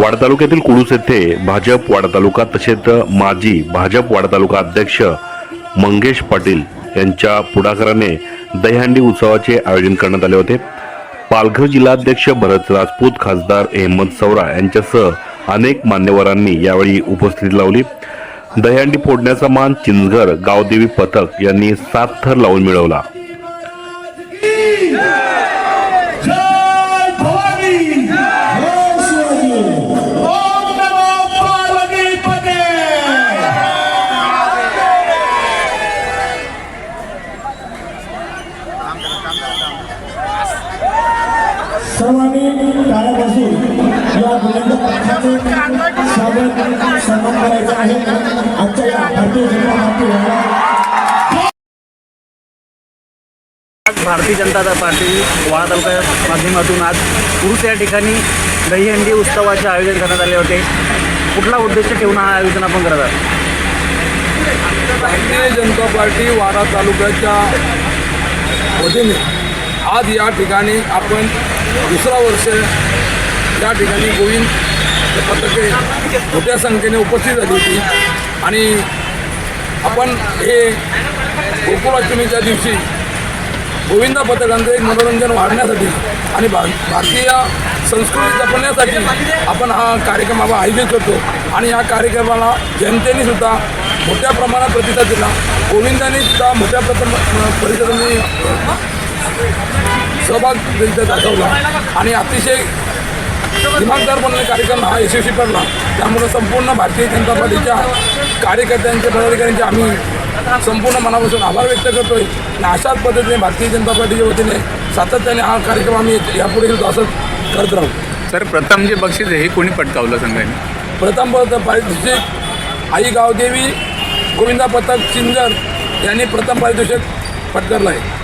वाडा तालुक्यातील कुडूस येथे भाजप वाडा तालुका तसेच माजी भाजप वाडा तालुका अध्यक्ष मंगेश पाटील यांच्या पुढाकाराने दहीहंडी उत्सवाचे आयोजन करण्यात आले होते. पालघर जिल्हाध्यक्ष भरत राजपूत खासदार अहमद सौरा यांच्यासह अनेक मान्यवरांनी यावेळी उपस्थिती लावली. दहीहंडी फोडण्याचा मान चिंचघर गावदेवी पथक यांनी सात थर लावून मिळवला. सर्वांनी टाळ्या बसून या स्वागत सन्मान करायचा आहे. आजच्या या भारतीय जनता पार्टी भारतीय जनता पार्टी वाडा तालुक्या माध्यमातून आज पुरुष या ठिकाणी दहीहंडी उत्सवाचे आयोजन करण्यात आले होते. कुठला उद्देश ठेवून हा आयोजन आपण करत आहात? भारतीय जनता पार्टी वाडा तालुक्याच्या वतीने आज या ठिकाणी आपण दुसरा वर्ष या ठिकाणी गोविंद पथके मोठ्या संख्येने उपस्थित झाली होती. आणि आपण हे गोकुळाष्टमीच्या दिवशी गोविंदा पथकांचं एक मनोरंजन वाढण्यासाठी आणि भा भारतीय संस्कृती जपण्यासाठी आपण हा कार्यक्रम आपण आयोजित करतो. आणि या कार्यक्रमाला जनतेने सुद्धा मोठ्या प्रमाणात प्रतिसाद दिला. गोविंदांनी सुद्धा मोठ्या प्रथम परिसरांनी सहभाग त्यांचा दाखवला. आणि अतिशय दिमागदारपणे कार्यक्रम हा यशस्वी ठरला. त्यामुळे संपूर्ण भारतीय जनता पार्टीच्या कार्यकर्त्यांचे पदाधिकाऱ्यांचे आम्ही संपूर्ण मनापासून आभार व्यक्त करतोय. आणि अशाच पद्धतीने भारतीय जनता पार्टीच्या वतीने सातत्याने हा कार्यक्रम आम्ही यापुढे सुद्धा असंच करत राहू. सर प्रथम जे बक्षीस आहे हे कोणी पटकावलं संघाने प्रथम पारितोषिक आई गावदेवी गोविंदा पथक चिंजर यांनी प्रथम पारितोषिक पटकारलं आहे